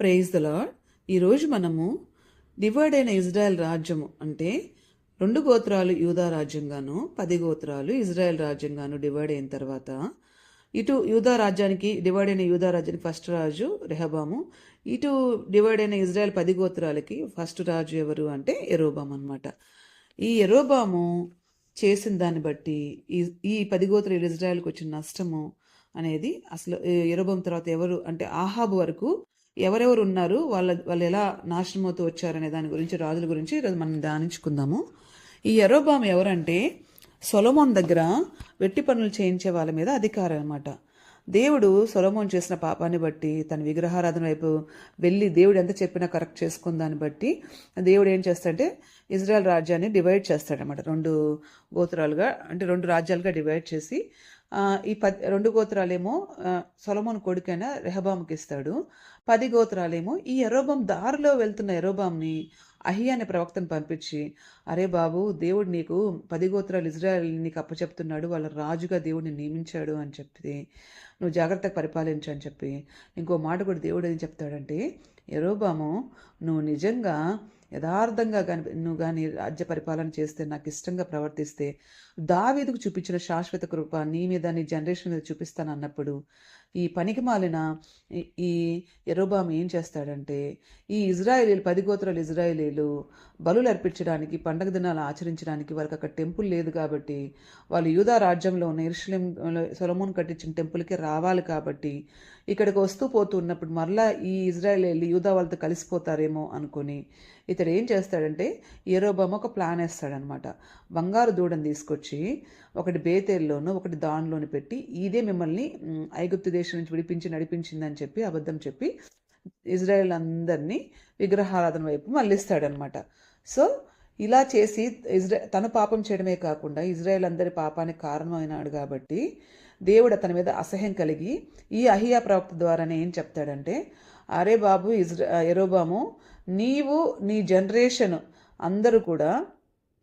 Praise the lord ఈరోజు మనము divide అయిన ఇజ్రాయెల్ రాజ్యము అంటే రెండు గోత్రాలు యూదా రాజ్యంగాను పది గోత్రాలు ఇజ్రాయెల్ రాజ్యంగాను డివైడ్ అయిన తర్వాత ఇటు యూదా రాజ్యానికి డివైడ్ అయిన యూదా రాజ్యానికి ఫస్ట్ రాజు రెహబాము. ఇటు డివైడ్ అయిన ఇజ్రాయెల్ పది గోత్రాలకి ఫస్ట్ రాజు ఎవరు అంటే ఎరోబామ్ అనమాట ఈ ఎరోబాము చేసిన దాన్ని బట్టి ఈ ఈ పది గోత్రాలు ఇజ్రాయెల్కి వచ్చిన నష్టము అనేది అసలు ఎరోబాం తర్వాత ఎవరు అంటే ఆహాబు వరకు ఎవరెవరు ఉన్నారు వాళ్ళ వాళ్ళు ఎలా నాశనం అవుతూ వచ్చారనే దాని గురించి రాజుల గురించి ఈరోజు మనం ధ్యానించుకుందాము. ఈ ఎరోబామ్ ఎవరంటే సొలమోన్ దగ్గర వెట్టి పనులు చేయించే వాళ్ళ మీద అధికారం అనమాట దేవుడు సొలమోన్ చేసిన పాపాన్ని బట్టి తన విగ్రహారాధన వైపు వెళ్ళి దేవుడు ఎంత చెప్పినా కరెక్ట్ చేసుకున్న దాన్ని బట్టి దేవుడు ఏం చేస్తాడంటే ఇజ్రాయెల్ రాజ్యాన్ని డివైడ్ చేస్తాడనమాట రెండు గోత్రాలుగా అంటే రెండు రాజ్యాలుగా డివైడ్ చేసి ఈ పది రెండు గోత్రాలేమో సొలమోన్ కొడుకైన రెహబాంకి ఇస్తాడు. పది గోత్రాలేమో ఈ ఎరోబాం దారిలో వెళ్తున్న ఎరోబాంని అహియా అనే ప్రవక్తను పంపించి అరే బాబు దేవుడు నీకు పది గోత్రాలు ఇజ్రాయల్ నీకు అప్పచెప్తున్నాడు వాళ్ళ రాజుగా దేవుడిని నియమించాడు అని చెప్పి నువ్వు జాగ్రత్తగా పరిపాలించు అని చెప్పి ఇంకో మాట కూడా దేవుడు ఏం చెప్తాడంటే ఎరోబాము నువ్వు నిజంగా యథార్థంగా కానీ నువ్వు కానీ రాజ్య పరిపాలన చేస్తే నాకు ఇష్టంగా ప్రవర్తిస్తే దావీదుకు చూపించిన శాశ్వత కృప నీ మీద నీ జనరేషన్ మీద చూపిస్తాను అన్నప్పుడు ఈ పనికి మాలిన ఈ- ఎరోబామ్ ఏం చేస్తాడంటే ఈ ఇజ్రాయేలీలు పది గోత్రాలు ఇజ్రాయేలీలు బలులు అర్పించడానికి పండగ దినాలు ఆచరించడానికి వాళ్ళకి అక్కడ టెంపుల్ లేదు కాబట్టి వాళ్ళు యూదా రాజ్యంలో ఉన్న ఇరుషులేం సొలమోన్ కట్టించిన టెంపుల్కి రావాలి కాబట్టి ఇక్కడికి వస్తూ పోతూ ఉన్నప్పుడు మరలా ఈ ఇజ్రాయెల్ వెళ్ళి యూదా వాళ్ళతో కలిసిపోతారేమో అనుకొని ఇతడు ఏం చేస్తాడంటే ఏరోబామ ఒక ప్లాన్ వేస్తాడనమాట. బంగారు దూడని తీసుకొచ్చి ఒకటి బేతేల్లోను ఒకటి దానిలోని పెట్టి ఇదే మిమ్మల్ని మ్, ఐగుప్తు దేశం నుంచి విడిపించి నడిపించిందని చెప్పి అబద్ధం చెప్పి ఇజ్రాయెల్ అందరినీ విగ్రహారాధన వైపు మళ్ళిస్తాడనమాట సో ఇలా చేసి ఇజ్రా తను పాపం చేయడమే కాకుండా ఇజ్రాయెల్ అందరి పాపానికి కారణమైనాడు కాబట్టి దేవుడు అతని మీద అసహ్యం కలిగి ఈ అహియా ప్రవక్త ద్వారానే ఏం చెప్తాడంటే అరే బాబు ఇజ్రా ఎరోబాము నీవు నీ జనరేషన్ అందరూ కూడా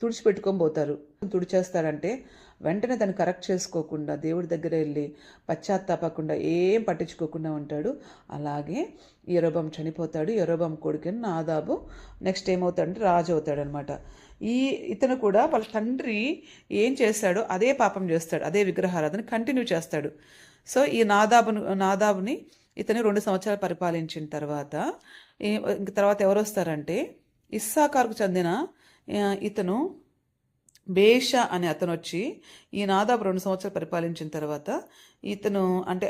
తుడిచిపెట్టుకొని పోతారు. తుడిచేస్తాడంటే వెంటనే దాన్ని కరెక్ట్ చేసుకోకుండా దేవుడి దగ్గర వెళ్ళి పశ్చాత్తాపకుండా ఏం పట్టించుకోకుండా ఉంటాడు. అలాగే ఎరోబాం చనిపోతాడు. ఎరోబాం కొడుకుని నాదాబు నెక్స్ట్ ఏమవుతాడంటే రాజు అవుతాడనమాట ఈ ఇతను కూడా వాళ్ళ తండ్రి ఏం చేస్తాడో అదే పాపం చేస్తాడు. అదే విగ్రహారాధన కంటిన్యూ చేస్తాడు. సో ఈ నాదాబును నాదాబుని ఇతను రెండు సంవత్సరాలు పరిపాలించిన తర్వాత ఇంక తర్వాత ఎవరు వస్తారంటే ఇస్సాకార్కు చెందిన ఇతను బేషా అనే అతను వచ్చి ఈ నాదాబు రెండు సంవత్సరాలు పరిపాలించిన తర్వాత ఇతను అంటే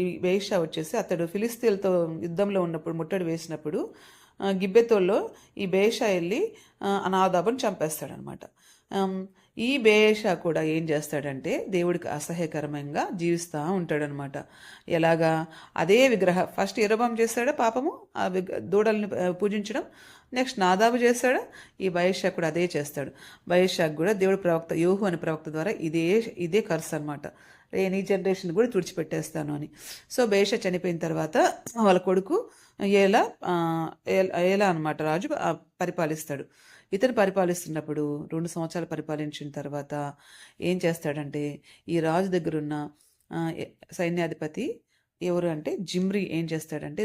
ఈ- బేషా వచ్చేసి అతడు ఫిలిస్తీన్లతో యుద్ధంలో ఉన్నప్పుడు ముట్టడి వేసినప్పుడు గిబ్బెతోల్లో ఈ బేషా వెళ్ళి ఆ, నాదాబుని చంపేస్తాడనమాట. ఈ బేషా కూడా ఏం చేస్తాడంటే దేవుడికి అసహ్యకరంగా జీవిస్తూ ఉంటాడనమాట. ఎలాగా? అదే విగ్రహ ఫస్ట్ ఇరబాం చేస్తాడా పాపము? ఆ విగ్ర దూడల్ని పూజించడం. నెక్స్ట్ నాదాబు చేస్తాడు? ఈ బయషాక్ కూడా అదే చేస్తాడు. బయషాక్ కూడా దేవుడి ప్రవక్త యోహు అనే ప్రవక్త ద్వారా ఇదే ఇదే కర్స్ అనమాట. రే నీ జనరేషన్ కూడా తుడిచిపెట్టేస్తాను అని. సో బేషా చనిపోయిన తర్వాత వాళ్ళ కొడుకు ఏలా ఎలా ఏలా అనమాట రాజు పరిపాలిస్తాడు. ఇతను పరిపాలిస్తున్నప్పుడు రెండు సంవత్సరాలు పరిపాలించిన తర్వాత ఏం చేస్తాడంటే ఈ రాజు దగ్గరున్న సైన్యాధిపతి ఎవరు అంటే జిమ్రి ఏం చేస్తాడంటే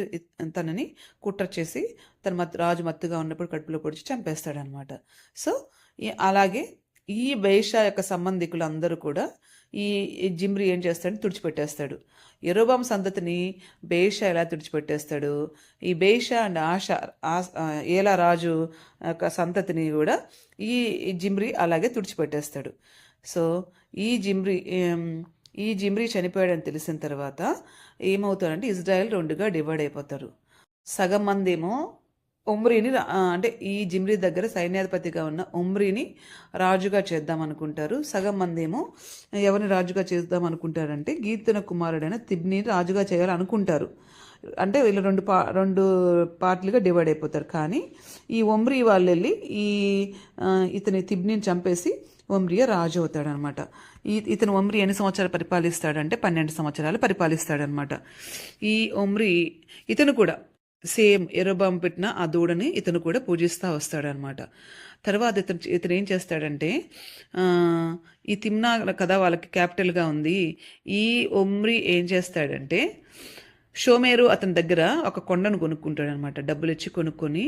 తనని కుట్ర చేసి తన మత్ రాజు మత్తుగా ఉన్నప్పుడు కడుపులో పొడిచి చంపేస్తాడనమాట. సో ఈ- అలాగే ఈ బైషా యొక్క సంబంధికులు అందరూ కూడా ఈ జిమ్రి జిమ్రీ ఏం చేస్తాడు? తుడిచిపెట్టేస్తాడు. ఎరోబామ్ సంతతిని బేషా ఎలా తుడిచిపెట్టేస్తాడు? ఈ బేషా అండ్ ఆశ ఏలా రాజు యొక్క సంతతిని కూడా ఈ జిమ్రి జిమ్రీ అలాగే తుడిచిపెట్టేస్తాడు. సో ఈ జిమ్రీ ఈ జిమ్రీ చనిపోయాడని తెలిసిన తర్వాత ఏమవుతారంటే ఇజ్రాయెల్ రెండుగా డివైడ్ అయిపోతారు. సగం మంది ఏమో ఉమ్రీని అంటే ఈ జిమ్రీ దగ్గర సైన్యాధిపతిగా ఉన్న ఉమ్రీని రాజుగా చేద్దాం అనుకుంటారు. సగం మంది ఏమో ఎవరిని రాజుగా చేద్దాం అనుకుంటారంటే గీతన కుమారుడైన తిబ్ని రాజుగా చేయాలనుకుంటారు. అంటే వీళ్ళు రెండు పా రెండు పార్టీలుగా డివైడ్ అయిపోతారు. కానీ ఈ ఒమ్రీ వాళ్ళు వెళ్ళి ఈ ఇతని తిబ్నిని చంపేసి ఒమ్రియా రాజు అవుతాడనమాట. ఈ ఇతను ఒమ్రి ఎన్ని సంవత్సరాలు పరిపాలిస్తాడంటే పన్నెండు సంవత్సరాలు పరిపాలిస్తాడనమాట. ఈ ఒమ్రి ఇతను కూడా సేమ్ ఎరోబాం పెట్టిన ఆ దూడని ఇతను కూడా పూజిస్తూ వస్తాడనమాట. తర్వాత ఇతను ఇతను ఏం చేస్తాడంటే ఈ తిమ్నా కథ వాళ్ళకి క్యాపిటల్గా ఉంది. ఈ ఒమ్రి ఏం చేస్తాడంటే షోమేరు అతని దగ్గర ఒక కొండను కొనుక్కుంటాడు అనమాట డబ్బులు ఇచ్చి కొనుక్కొని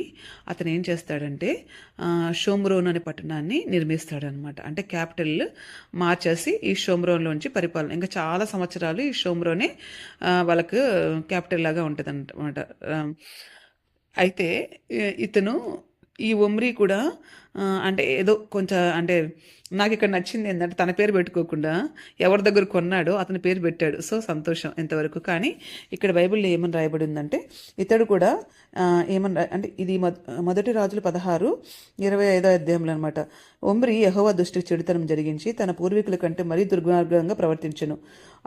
అతను ఏం చేస్తాడంటే షోమ్రోన్ అనే పట్టణాన్ని నిర్మిస్తాడనమాట. అంటే క్యాపిటల్ మార్చేసి ఈ షోమ్రోన్లోంచి పరిపాలన ఇంకా చాలా సంవత్సరాలు ఈ షోమ్రోనే వాళ్ళకు క్యాపిటల్ లాగా ఉంటుంది అనమాట అయితే ఇతను ఈ ఒమ్రి కూడా అంటే ఏదో కొంచెం అంటే నాకు ఇక్కడ నచ్చింది ఏంటంటే తన పేరు పెట్టుకోకుండా ఎవరి దగ్గర కొన్నాడో అతని పేరు పెట్టాడు. సో సంతోషం ఎంతవరకు కానీ ఇక్కడ బైబిల్లో ఏమని రాయబడి ఉందంటే ఇతడు కూడా ఏమని అంటే ఇది మొదటి రాజులు పదహారు ఇరవై ఐదో అధ్యాయంలో అనమాట ఒమ్రి యహోవా దృష్టికి చెడుతనం జరిగించి తన పూర్వీకుల కంటే మరీ దుర్మార్గంగా ప్రవర్తించను.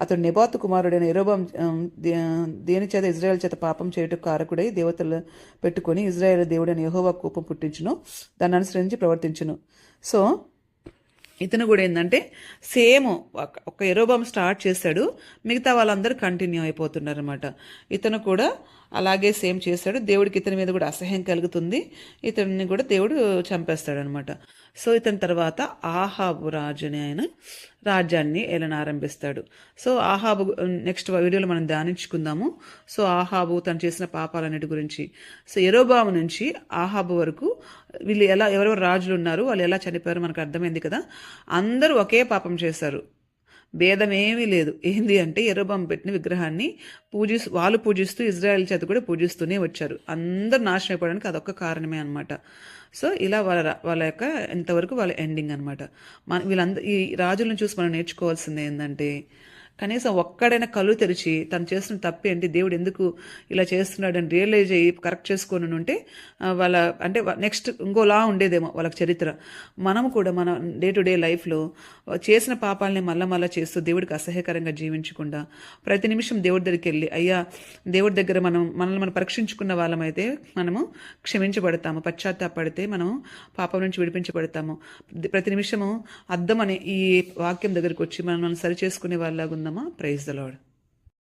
అతడు నెబాతు కుమారుడైన ఎరోబాం దేని చేత ఇజ్రాయెల్ చేత పాపం చేయుటకు కారకుడై దేవతలు పెట్టుకొని ఇజ్రాయెల్ దేవుడైన యహోవా కోపం పుట్టించును. దాన్ని అనుసరించి ప్రవర్తించును. సో ఇతను కూడా ఏంటంటే సేమ్ ఒక- ఒక స్టార్ట్ చేశాడు మిగతా వాళ్ళందరూ కంటిన్యూ అయిపోతున్నారు అనమాట ఇతను కూడా అలాగే సేమ్ చేశాడు దేవుడికి ఇతని మీద కూడా అసహ్యం కలుగుతుంది. ఇతన్ని కూడా దేవుడు చంపేస్తాడు అనమాట సో ఇతని తర్వాత ఆహాబు రాజుని ఆయన రాజ్యాన్ని ఏలన ఆరంభిస్తాడు. సో ఆహాబు నెక్స్ట్ వీడియోలో మనం ధ్యానించుకుందాము. సో ఆహాబు తను చేసిన పాపాలన్నిటి గురించి. సో ఎరోబాము నుంచి ఆహాబు వరకు వీళ్ళు ఎలా ఎవరెవరు రాజులు ఉన్నారు వాళ్ళు ఎలా చనిపోయారు మనకు అర్థమైంది కదా. అందరూ ఒకే పాపం చేశారు. భేదమేమీ లేదు. ఏంది అంటే ఎర్రబాం పెట్టిన విగ్రహాన్ని పూజిస్తూ వాళ్ళు పూజిస్తూ ఇజ్రాయెల్ చేత కూడా పూజిస్తూనే వచ్చారు. అందరూ నాశనం అయిపోవడానికి అదొక కారణమే అనమాట సో ఇలా వాళ్ళ వాళ్ళ యొక్క ఎంతవరకు వాళ్ళ ఎండింగ్ అనమాట మన వీళ్ళందరూ ఈ రాజులను చూసి మనం నేర్చుకోవాల్సింది ఏంటంటే కనీసం ఒక్కడైనా కళ్ళు తెరిచి తను చేస్తున్న తప్పేంటి ఏంటి దేవుడు ఎందుకు ఇలా చేస్తున్నాడు అని రియలైజ్ అయ్యి కరెక్ట్ చేసుకొని ఉంటే వాళ్ళ అంటే నెక్స్ట్ ఇంకోలా ఉండేదేమో వాళ్ళకి చరిత్ర. మనం కూడా మన డే టు డే లైఫ్లో చేసిన పాపాలని మళ్ళా మళ్ళా చేస్తూ దేవుడికి అసహ్యకరంగా జీవించకుండా ప్రతి నిమిషం దేవుడి దగ్గరికి వెళ్ళి అయ్యా దేవుడి దగ్గర మనం మనల్ని మనం పరీక్షించుకున్న వాళ్ళమైతే మనము క్షమించబడతాము పశ్చాత్తాపడితే మనం పాపం నుంచి విడిపించబడతాము. ప్రతి నిమిషము అద్దం అనే ఈ వాక్యం దగ్గరికి వచ్చి మనం మనం సరి చేసుకునే వాళ్ళలాగా ఉందామా ప్రైజ్ ద లాడ్